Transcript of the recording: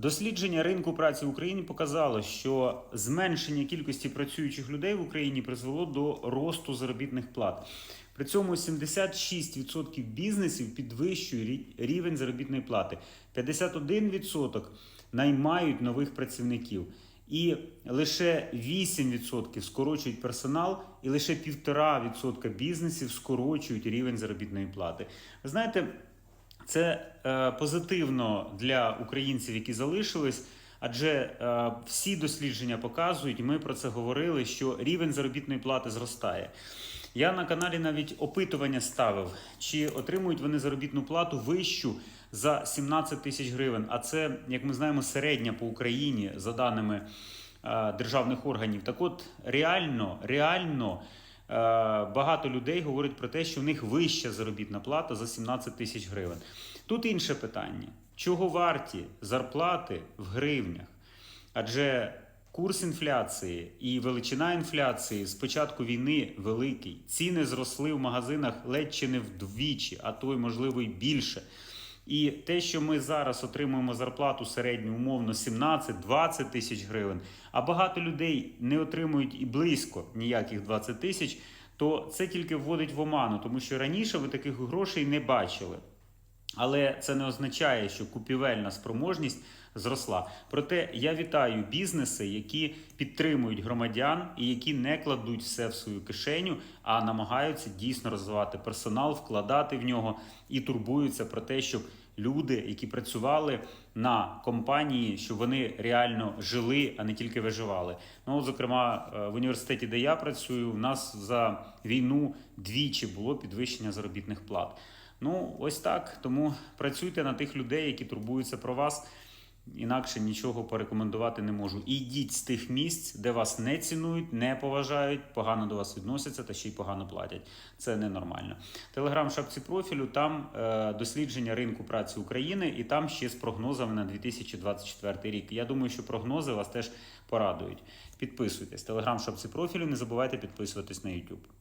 Дослідження ринку праці в Україні показало, що зменшення кількості працюючих людей в Україні призвело до росту заробітних плат. При цьому 76% бізнесів підвищують рівень заробітної плати, 51% наймають нових працівників. І лише 8% скорочують персонал, і лише 1,5% бізнесів скорочують рівень заробітної плати. Ви знаєте, це е, позитивно для українців, які залишились. Адже е, всі дослідження показують, і ми про це говорили, що рівень заробітної плати зростає. Я на каналі навіть опитування ставив, чи отримують вони заробітну плату вищу за 17 тисяч гривень. А це, як ми знаємо, середня по Україні за даними е, державних органів. Так от реально, реально. Е, Багато людей говорять про те, що в них вища заробітна плата за 17 тисяч гривень. Тут інше питання: чого варті зарплати в гривнях? Адже курс інфляції і величина інфляції з початку війни великий. Ціни зросли в магазинах ледь чи не вдвічі, а то й можливо й більше. І те, що ми зараз отримуємо зарплату середню умовно 17-20 тисяч гривень, а багато людей не отримують і близько ніяких 20 тисяч, то це тільки вводить в оману, тому що раніше ви таких грошей не бачили. Але це не означає, що купівельна спроможність зросла. Проте я вітаю бізнеси, які підтримують громадян і які не кладуть все в свою кишеню, а намагаються дійсно розвивати персонал, вкладати в нього і турбуються про те, щоб люди, які працювали на компанії, щоб вони реально жили, а не тільки виживали. Ну, зокрема, е, в університеті, де я працюю, в нас за війну двічі було підвищення заробітних плат. Ну, ось так. Тому працюйте на тих людей, які турбуються про вас. Інакше нічого порекомендувати не можу. І йдіть з тих місць, де вас не цінують, не поважають, погано до вас відносяться та ще й погано платять. Це ненормально. Телеграм шапці профілю, там е, дослідження ринку праці України, і там ще з прогнозами на 2024 рік. Я думаю, що прогнози вас теж порадують. Підписуйтесь. Телеграм шапці профілю. Не забувайте підписуватись на YouTube.